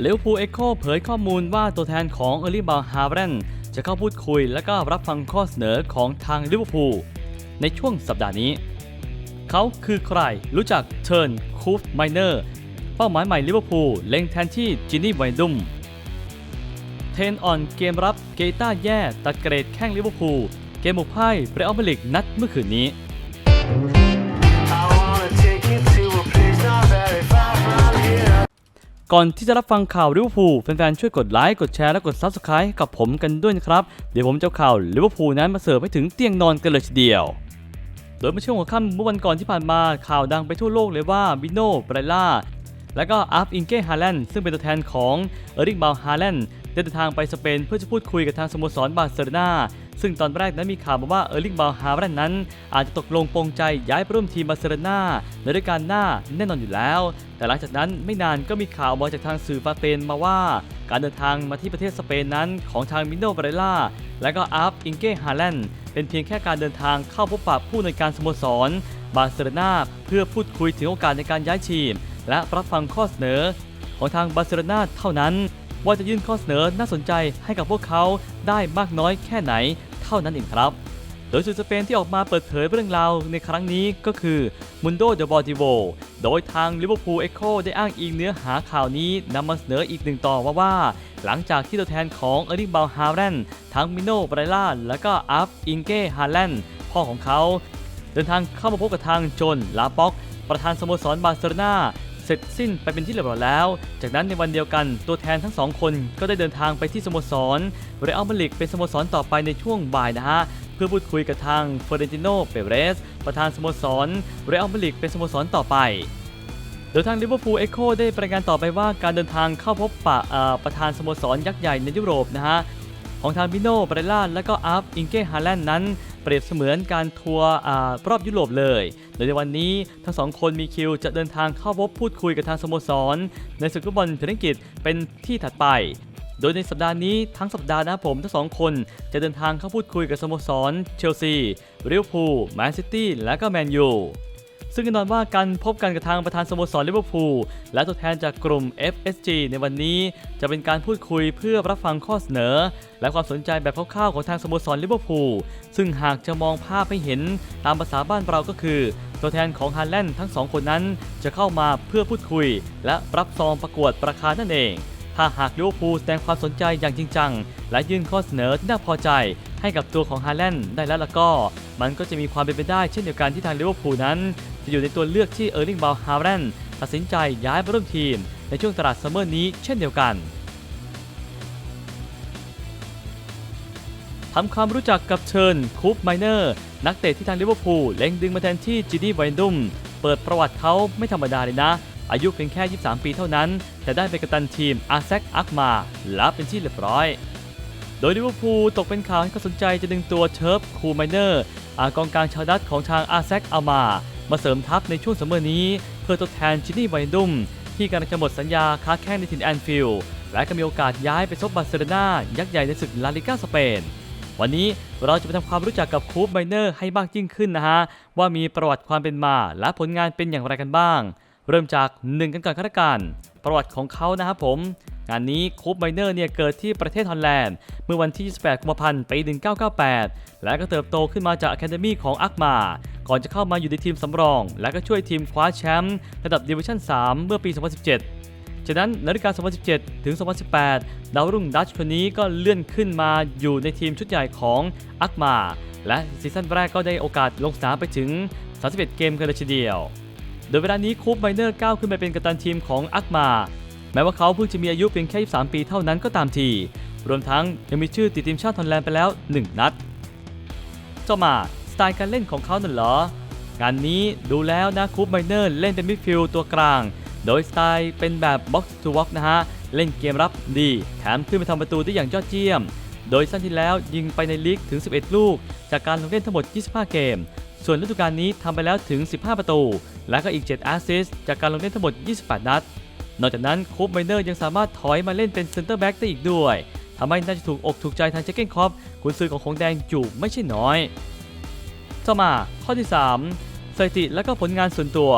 เลวพูเอ็กโคเผยข้อมูลว่าตัวแทนของเอร์ลี่บาฮาร์เรนจะเข้าพูดคุยและก็รับฟังข้อเสนอของทางลิเวอร์พูลในช่วงสัปดาห์นี้ เขาคือใครรู้จักเทิร์นคูฟไมเนอร์เป้าหมายใหม่ลิเวอร์พูลเล็งแทนที่จินนี่ไวดุมเทนออนเกมรับเกต้าแย่ตัดเกรดแข้งลิเวอร์พูลเกมบุกพ่ายเรอัลมาดริดนัดเมื่อคืนนี้ I wanna take you to a place not very far from. ก่อนที่จะรับฟังข่าวลิเวอร์พูลแฟนๆช่วยกดไลค์กดแชร์และกด Subscribe กับผมกันด้วยนะครับ เดี๋ยวผมจะข่าวลิเวอร์พูลนั้นมาเสิร์ฟให้ถึงเตียงนอนกันเลยทีเดียว โดยเมื่อช่วงหัวค่ำเมื่อวันก่อนที่ผ่านมาข่าวดังไปทั่วโลกเลยว่าบิโน่ไบรล่าและก็อัฟอิงเก้ฮาแลนด์ซึ่งเป็นตัวแทนของเอริกบาลฮาแลนด์ได้เดินทางไปสเปนเพื่อจะพูดคุยกับทางสโมสรบาร์เซโลนา ซึ่งตอนแรกนั้นมีข่าวมาว่าเอริกบาฮาแลนนั้น อาจจะตกลงปรงใจย้ายไปร่วมทีมบาร์เซโลนาในฤดูกาลหน้าแน่นอนอยู่แล้ว แต่หลังจากนั้นไม่นานก็มีข่าวออกมาจากทางสื่อสเปนมาว่า การเดินทางมาที่ประเทศสเปนนั้นของทางมิโนไบรล่าและก็อัฟอิงเก้ฮาแลนด์เป็นเพียงแค่การเดินทางเข้าพบปะผู้ในการสโมสรบาร์เซโลนาเพื่อพูดคุยถึงโอกาสในการย้ายทีม และรับฟังข้อเสนอของทางบาร์เซโลนาเท่านั้น ว่าจะยื่นข้อเสนอน่าสนใจให้กับพวกเขาได้มากน้อยแค่ไหนเท่านั้นเองครับ โดยสื่อสเปนที่ออกมาเปิดเผยเรื่องราวในครั้งนี้ก็คือมุนโดเดบอติโวโดยทางลิเวอร์พูลเอ็กโคได้อ้างอิงเนื้อหาข่าวนี้นำมาเสนออีกหนึ่งต่อว่าว่า หลังจากที่ตัวแทนของเอริกบาลฮาแรนทั้งมิโนบรล่าและก็อัฟอิงเก้ฮาแลนด์พ่อของเขา เดินทางเข้ามาพบกับทางจนลาป็อกประธานสโมสรบาร์เซโลนา เสร็จสิ้นไปเป็นที่เรียบร้อยแล้ว จากนั้นในวันเดียวกันตัวแทนทั้งสองคนก็ได้เดินทางไปที่สโมสรเรอัลมาดริดเป็นสโมสรต่อไปในช่วงบ่ายนะฮะเพื่อพูดคุยกับทางเฟอร์เรนติโนเปเรส ประธานสโมสรเรอัลมาดริดเป็นสโมสรต่อไปโดยทางลิเวอร์พูลเอ็กโคได้ประกาศต่อไปว่าการเดินทางเข้าพบปะประธานสโมสรยักษ์ใหญ่ในยุโรปนะฮะของทางบิโน่บรล่าและก็อัฟอิงเก้ฮาแลนด์นั้น เปรียบเสมือนการทัวร์รอบยุโรปเลย โดยในวันนี้ทั้งสองคนมีคิวจะเดินทางเข้าพบพูดคุยกับทางสโมสร ในศึกฟุตบอลพรีเมียร์ลีกเป็นที่ถัดไปโดยในสัปดาห์นี้ทั้งสัปดาห์นะผมทั้งสองคน จะเดินทางเข้าพูดคุยกับสโมสรเชลซีลิเวอร์พูลแมนซิตี้และก็แมนยู ซึ่งแน่นอนว่าการพบกันกับทางประธานสโมสรลิเวอร์พูลและตัวแทนจากกลุ่ม FSG ในวันนี้จะเป็นการพูดคุยเพื่อรับฟังข้อเสนอ และความสนใจแบบคร่าวๆของทางสโมสรลิเวอร์พูลซึ่งหากจะมองภาพให้เห็นตามภาษาบ้านเราก็คือ ตัวแทนของฮาแลนด์ทั้งสองคนนั้นจะเข้ามาเพื่อพูดคุย และรับซองประกวดราคานั่นเองถ้าหากลิเวอร์พูลแสดงความสนใจอย่างจริงจัง และยื่นข้อเสนอที่น่าพอใจ ให้กับตัวของฮาแลนด์ได้แล้วล่ะก็ มันก็จะมีความเป็นไปได้เช่นเดียวกันที่ทางลิเวอร์พูลนั้น จะอยู่ในตัวเลือกที่เออร์ลิงบาลฮาแลนตัดสินใจย้ายไปร่วมทีม ในช่วงตลาดซัมเมอร์นี้เช่นเดียวกันทำความรู้จักกับเชิญคูปไมเนอร์ นักเตะที่ทางลิเวอร์พูลเล็งดึงมาแทนที่จีดีไวนดุมเปิดประวัติเขาไม่ธรรมดาเลยนะ อายุเพียงแค่ 23 ปีเท่านั้น แต่ได้เป็นกัปตันทีมอาแซกอักมา และเป็นที่เรียบร้อย โดยลิเวอร์พูลตกเป็นข่าวให้เขาสนใจจะดึงตัวเชิร์ฟคูไมเนอร์อากองกลางชาวดัตของทางอาแซกอัลมา มาเสริมทัพในช่วงซัมเมอร์นี้ เพื่อทดแทนจินนี่ไวดุมที่กำลังจะหมดสัญญาค้าแข้งในถิ่นแอนฟิลด์และก็มีโอกาสย้ายไปซบบาร์เซโลนายักษ์ใหญ่ในศึกลาลิก้าสเปนวันนี้เราจะไปทำความรู้จักกับคูปไมเนอร์ให้มากยิ่งขึ้นนะฮะ ว่ามีประวัติความเป็นมาและผลงานเป็นอย่างไรกันบ้าง เริ่มจากหนึ่งกันก่อนครับกัน ประวัติของเขานะครับผม งานนี้คูปไมเนอร์เนี่ยเกิดที่ประเทศฮอลแลนด์ เมื่อวันที่ 28 กุมภาพันธ์ ปี 1998 และก็เติบโตขึ้นมาจากอะคาเดมีของอักมา ก่อนจะเข้ามาอยู่ในทีมสำรอง และก็ช่วยทีมคว้าแชมป์ระดับดิวิชั่น 3 เมื่อปี 2017จากนั้นในฤดูกาล2017 ถึง 2018 ดาวรุ่งดัชคนนี้ก็เลื่อนขึ้นมาอยู่ในทีมชุดใหญ่ของอักมา และซีซั่นแรกก็ได้โอกาสลงสนามไปถึง 31 เกมกันเลยทีเดียว โดยเวลานี้คูปไมเนอร์ก้าวขึ้นไปเป็นกัปตันทีมของอักมา แม้ว่าเขาเพิ่งจะมีอายุเพียงแค่ 23 ปีเท่านั้นก็ตามที รวมทั้งยังมีชื่อติดทีมชาติฮอลแลนด์ไปแล้ว 1 นัดเจ้ามาสไตล์การเล่นของเขานั่นเหรอ งานนี้ดูแล้วนะคูปไมเนอร์เล่นเป็นมิดฟิลด์ตัวกลาง โดยสไตล์เป็นแบบบ็อกซ์ทูบ็อกนะฮะ เล่นเกมรับดี แถมขึ้นไปทำประตูได้อย่างยอดเยี่ยม โดยสั้นที่แล้วยิงไปในลีกถึง 11 ลูก จากการลงเล่นทั้งหมด 25 เกม ส่วนฤดูกาลนี้ทำไปแล้วถึง 15 ประตู และก็อีก 7 แอสซิสต์จากการลงเล่นทั้งหมด 28 นัด นอกจากนั้นคูปไมเนอร์ยังสามารถถอยมาเล่นเป็นเซนเตอร์แบ็กได้อีกด้วยทำให้น่าจะถูกอกถูกใจทางเจเก้นคอปกุนซือของของแดงอยู่ไม่ใช่น้อยต่อมาข้อที่ 3 สถิติและก็ผลงานส่วนตัว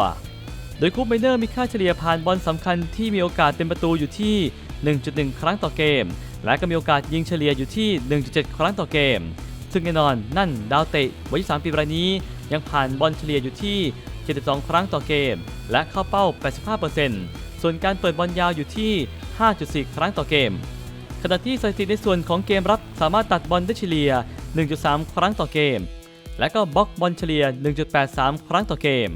โดยคูปไมเนอร์มีค่าเฉลี่ยผ่านบอลสำคัญที่มีโอกาสเป็นประตูอยู่ที่ 1.1 ครั้งต่อเกม และก็มีโอกาสยิงเฉลี่ยอยู่ที่ 1.7 ครั้งต่อเกม ซึ่งแน่นอนนั่นดาวเตะวัย23ปีรายนี้ยังผ่านบอลเฉลี่ยอยู่ที่ 72 ครั้งต่อเกม และเข้าเป้า 85% ส่วนการเปิดบอลยาวอยู่ที่ 5.4 ครั้งต่อเกม ขณะที่สถิติในส่วนของเกมรับสามารถตัดบอลได้เฉลี่ย 1.3 ครั้งต่อเกม และก็บล็อกบอลเฉลี่ย 1.83 ครั้งต่อเกม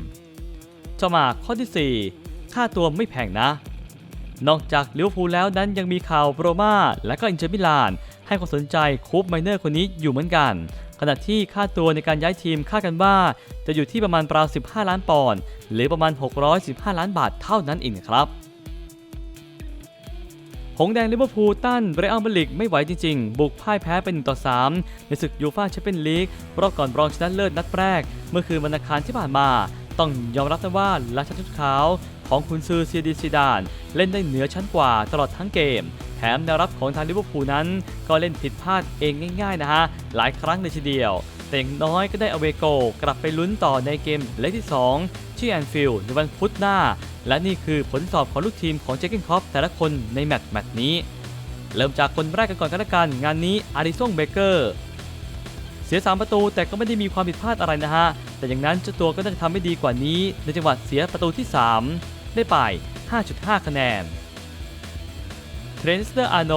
ต่อมาข้อที่ 4 ค่าตัวไม่แพงนะ นอกจากลิเวอร์พูลแล้วนั้นยังมีข่าวโรมาและก็อินเตอร์มิลาน ให้ความสนใจคูปไมเนอร์คนนี้อยู่เหมือนกัน ขณะที่ค่าตัวในการย้ายทีมคาดกันว่า จะอยู่ที่ประมาณราว15 ล้านปอนด์หรือประมาณ 615 ล้านบาทเท่านั้นเองครับหงแดงลิเวอร์พูลต้านเรอัลมาดริดไม่ไหวจริงๆ บุกพ่ายแพ้เป็น1ต่อ 3 ในศึกยูฟ่าแชมเปี้ยนลีกรอบก่อนรองชนะเลิศนัดแรก เมื่อคืนวันอังคารที่ผ่านมา ต้องยอมรับนะว่าราชาชุดขาว ของคุณซือเซีดีซีดาน เล่นได้เหนือชั้นกว่าตลอดทั้งเกม แถมแนวรับของทางลิเวอร์พูลนั้น ก็เล่นผิดพลาดเองง่ายๆนะฮะ หลายครั้งเลยทีเดียว แต่อย่างน้อยก็ได้อเวโก กลับไปลุ้นต่อในเกมเลกที่ 2 ที่แอนฟิลด์ในวันพุธหน้า และนี่คือผลสอบของลูกทีมของเจคเกนคอปแต่ละคนในแมตช์แมตช์นี้ เริ่มจากคนแรกกันก่อนกันละกันงานนี้อาริซงเบเกอร์เสีย 3 ประตูแต่ก็ไม่ได้มีความผิดพลาดอะไรนะฮะ แต่อย่างนั้นเจ้าตัวก็น่าจะทำให้ดีกว่านี้ในจังหวะเสียประตูที่ 3 ได้ไป 5.5 คะแนน เทรนสเตอร์อาโน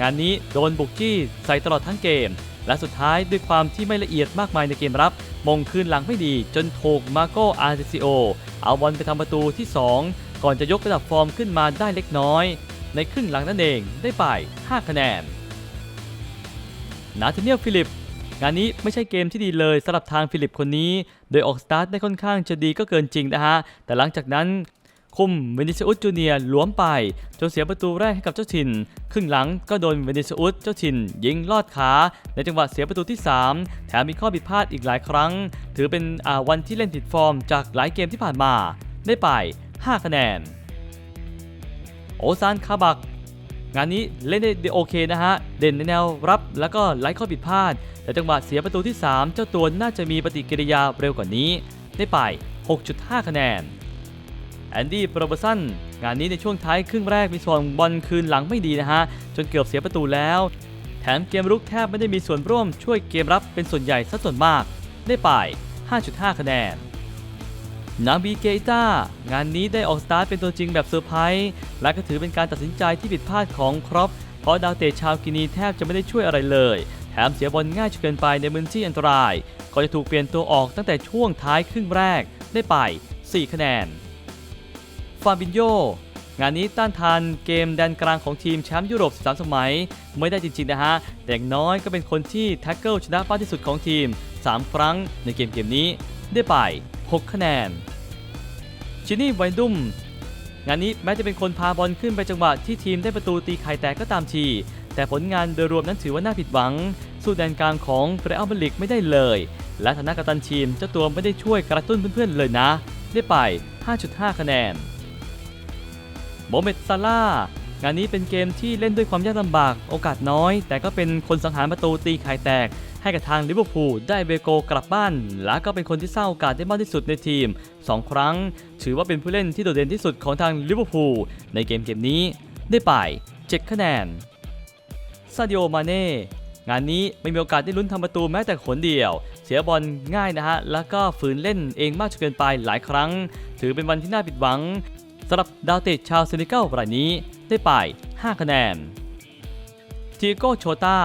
งานนี้โดนบุกจี้ใส่ตลอดทั้งเกม และสุดท้ายด้วยความที่ไม่ละเอียดมากมายในเกมรับ มงคืนหลังไม่ดีจนถูกมาโกอาร์ซซิโอเอาบอลไปทำประตูที่ 2 ก่อนจะยกระดับฟอร์มขึ้นมาได้เล็กน้อย ในครึ่งหลังนั่นเองได้ไป 5 คะแนน นาธาเนียลฟิลิปงานนี้ไม่ใช่เกมที่ดีเลยสำหรับทางฟิลิปคนนี้ โดยออกสตาร์ทได้ค่อนข้างจะดีก็เกินจริงนะฮะ แต่หลังจากนั้น คุมเวนิซิอุสจูเนียหลวมไป จนเสียประตูแรกให้กับเจ้าถิ่น ครึ่งหลังก็โดนเวนิซิอุสเจ้าถิ่น ยิงลอดขา ในจังหวะเสียประตูที่ 3 แถมมีข้อผิดพลาดอีกหลายครั้ง ถือเป็นวันที่เล่นผิดฟอร์มจากหลายเกมที่ผ่านมา ได้ไป 5 คะแนน โอซานคาบัก งานนี้เล่นได้โอเคนะฮะ เด่นในแนวรับแล้วก็ไร้ข้อผิดพลาด แต่จังหวะเสียประตูที่ 3 เจ้าตัวน่าจะมีปฏิกิริยาเร็วกว่านี้ ได้ไป 6.5 คะแนน อนดี้โปรเบอร์สันงานนี้ในช่วงท้ายครึ่งแรกมีส่วนบอลคืนหลังไม่ดีนะฮะ จนเกือบเสียประตูแล้ว แถมเกมรุกแทบไม่ได้มีส่วนร่วมช่วยเกมรับเป็นส่วนใหญ่ซะส่วนมาก ได้ไป5.5 คะแนนนาบีเกอิต้างานนี้ได้ออกสตาร์ทเป็นตัวจริงแบบเซอร์ไพรส์และก็ถือเป็นการตัดสินใจที่ผิดพลาดของครอปเพราะดาวเตะชาวกินีแทบจะไม่ได้ช่วยอะไรเลย แถมเสียบอลง่ายจนเกินไปในพื้นที่อันตราย ก็จะถูกเปลี่ยนตัวออกตั้งแต่ช่วงท้ายครึ่งแรกได้ไป 4 คะแนน ฟาบินโยงานนี้ต้านทานเกมแดนกลางของทีมแชมป์ยุโรป 13 สมัย ไม่ได้จริง ๆ นะฮะ แต่อย่างน้อยก็เป็นคนที่แท็กเกิลชนะมากที่สุดของทีม 3 ครั้งในเกมเกมนี้ได้ไป 6 คะแนน ชินี่ไวดุมงานนี้แม้จะเป็นคนพาบอลขึ้นไปจังหวะที่ทีมได้ประตูตีไข่แตกก็ตามที แต่ผลงานโดยรวมนั้นถือว่าน่าผิดหวัง สู้แดนกลางของเรอัลมาดริดไม่ได้เลย และฐานะกัปตันทีมเจ้าตัวไม่ได้ช่วยกระตุ้นเพื่อนๆเลยนะ ได้ไป 5.5 คะแนน โมเมดซาร่างานนี้เป็นเกมที่เล่นด้วยความยากลำบากโอกาสน้อย แต่ก็เป็นคนสังหารประตูตีไข่แตก ให้กับทางลิเวอร์พูลได้เบโกกลับบ้าน และก็เป็นคนที่สร้างโอกาสได้มากที่สุดในทีม 2 ครั้ง ถือว่าเป็นผู้เล่นที่โดดเด่นที่สุดของทางลิเวอร์พูลในเกมเกมนี้ ได้ไป7คะแนนซาดิโอมาเน่งานนี้ไม่มีโอกาสได้ลุ้นทำประตูแม้แต่ขนเดียว เสียบอลง่ายนะฮะ แล้วก็ฝืนเล่นเองมากจนเกินไปหลายครั้ง ถือเป็นวันที่น่าผิดหวัง สำหรับดาวเตะชาวเซนิเกัลรายนี้ได้ไป 5 คะแนนทีโก้โชตา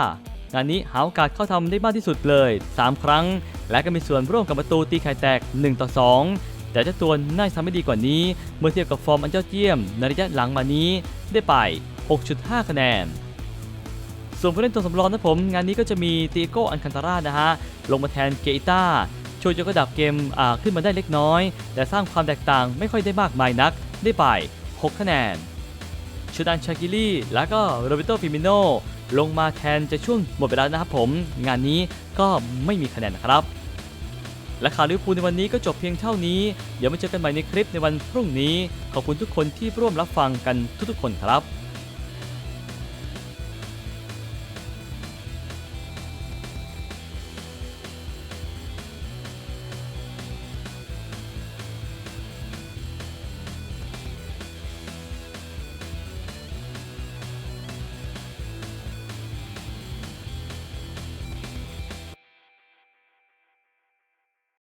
งานนี้หาโอกาสเข้าทำได้มากที่สุดเลย 3 ครั้ง และก็มีส่วนร่วมกับประตูตีไข่แตก 1 ต่อ 2 แต่เจ้าตัวน่าจะทำได้ดีกว่านี้ เมื่อเทียบกับฟอร์มอันยอดเยี่ยมในระยะหลังมานี้ได้ไป 6.5 คะแนน ส่วนผู้เล่นตัวสำรองนะผม งานนี้ก็จะมีตีโก้อันคันตารานะฮะ ลงมาแทนเกอิต้าช่วยยกระดับเกมขึ้นมาได้เล็กน้อย แต่สร้างความแตกต่างไม่ค่อยได้มากมายนัก ได้ไป 6 คะแนนชูดันชากิลี่แล้วก็โรเบโตฟิมิโนลงมาแทนจะช่วงหมดเวลานะครับผม งานนี้ก็ไม่มีคะแนนนะครับ และข่าวลิเวอร์พูลในวันนี้ก็จบเพียงเท่านี้ เดี๋ยวมาเจอกันใหม่ในคลิปในวันพรุ่งนี้ ขอบคุณทุกคนที่ร่วมรับฟังกันทุกๆคนครับ